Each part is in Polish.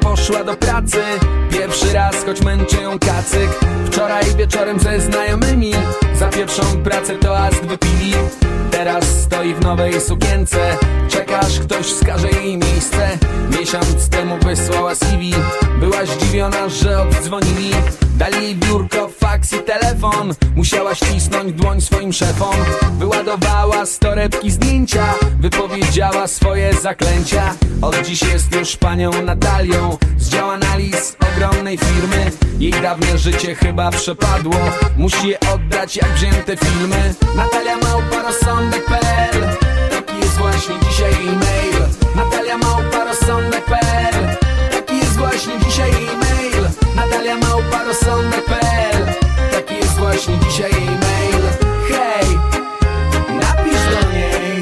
poszła do pracy. Pierwszy raz, choć męczy ją kacyk. Wczoraj wieczorem ze znajomymi. Za pierwszą pracę toast wypili Teraz stoi w nowej sukience. Czekasz, ktoś wskaże jej miejsce. Miesiąc temu wysłała CV Była zdziwiona, że oddzwonili Dali biurko, faks i telefon. Musiała ścisnąć dłoń swoim szefom. Wyładowała z torebki zdjęcia. Wypowiedziała swoje zaklęcia. Od dziś jest już panią Natalią. Z dział analiz ogromnej firmy. Jej dawne życie chyba przepadło. Musi je oddać jak wzięte filmy. Natalia Małpa rozsądek.pl Taki jest właśnie dzisiaj e-mail. Natalia Małpa rozsądek.pl Taki jest właśnie dzisiaj e-mail. Natalia Małpa rozsądek.pl Taki jest właśnie dzisiaj e-mail. Hej, napisz do niej.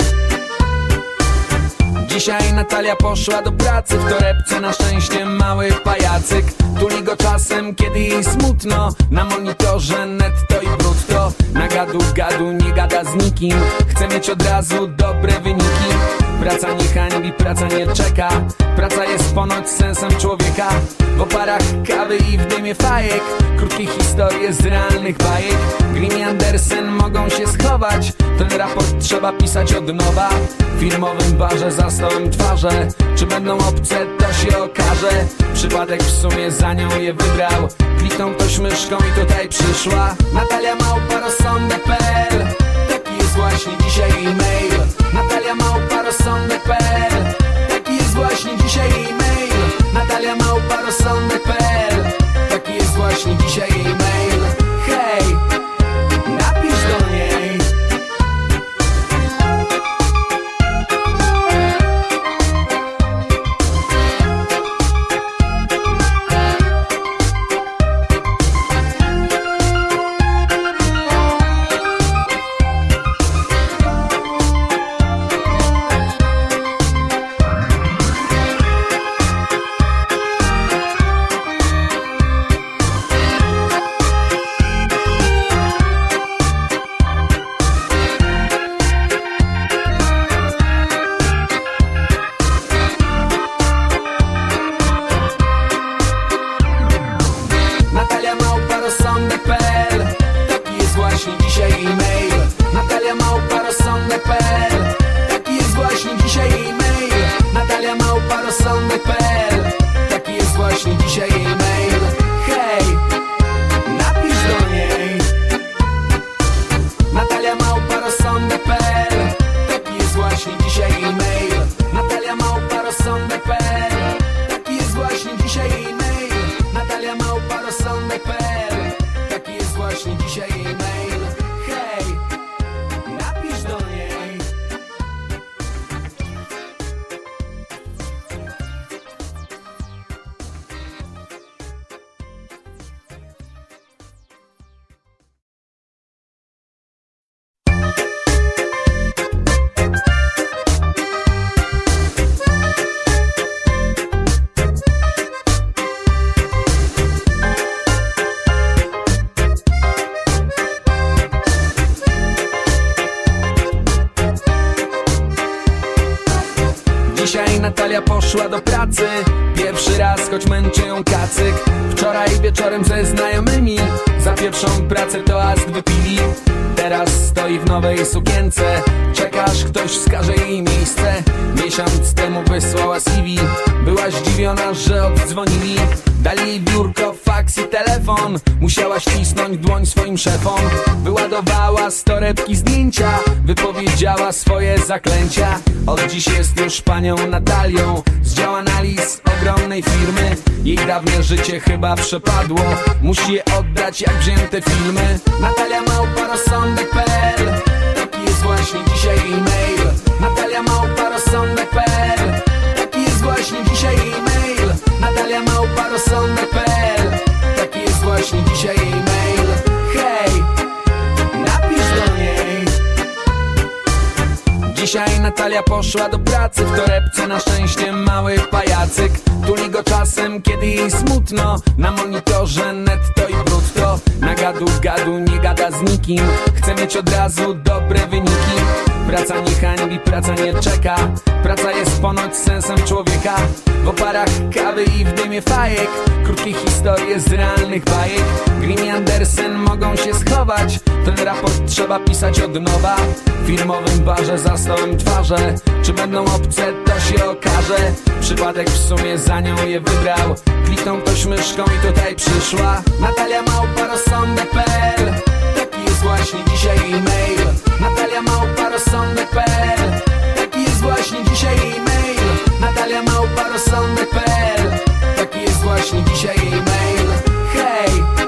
Dzisiaj Natalia poszła do pracy W torebce na szczęście mały pajacyk. Tuli go czasem, kiedy jej smutno. Na monitorze netto gadu gadu nie gada z nikim. Chce mieć od razu dobre wyniki Praca nie hańbi, praca nie czeka. Praca jest ponoć sensem człowieka. W oparach kawy i w dymie fajek. Krótkie historie z realnych bajek. Grim i Andersen mogą się schować. Ten raport trzeba pisać od nowa. W firmowym barze za stołem twarze. Czy będą obce, to się okaże. Przypadek w sumie za nią je wybrał. Kliknął ktoś myszką i tutaj przyszła. Natalia Małpa rozsądek.pl Taki jest Taki jest Dzisiaj Natalia poszła do pracy. Pierwszy raz, choć męczy ją kacyk. Wczoraj wieczorem ze znajomymi. Za pierwszą pracę toast wypili. Teraz stoi w nowej sukience Czekasz, ktoś wskaże jej miejsce. Miesiąc temu wysłała CV Była zdziwiona, że oddzwonili. Dali jej biurko, faks i telefon. Musiała ścisnąć dłoń swoim szefom. Wyładowała z torebki zdjęcia. Wypowiedziała swoje zaklęcia. Od dziś jest już panią Natalią. Z analiz ogromnej firmy. Jej dawne życie chyba przepadło. Musi je oddać jak wzięte filmy. Natalia Małpa rozsądek.pl właśnie dzisiaj e-mail. Natalia Małpa rozsądek.pl Taki jest właśnie dzisiaj e-mail. Natalia Małpa rozsądek.pl Taki jest właśnie dzisiaj e-mail. Hej, napisz do niej. Dzisiaj Natalia poszła do pracy W torebce na szczęście mały pajacyk. Tuli go czasem, kiedy jej smutno. Na monitorze netto i brutto Na gadu gadu nie gada z nikim. Chce mieć od razu dobre wyniki Praca nie hańbi, praca nie czeka. Praca jest ponoć sensem człowieka. W oparach kawy i w dymie fajek. Krótkie historie z realnych bajek. Grim i Andersen mogą się schować. Ten raport trzeba pisać od nowa. W firmowym barze za stołem twarze. Czy będą obce to się okaże. Przypadek w sumie za nią je wybrał. Kliknął ktoś myszką i tutaj przyszła. Natalia Małpa rozsądek.pl Wysłałaś mi dzisiaj e-mail. Natalia małparosądek.pl Taki jest właśnie dzisiaj e-mail. Natalia małparosądek.pl Taki jest właśnie dzisiaj e-mail. Hej!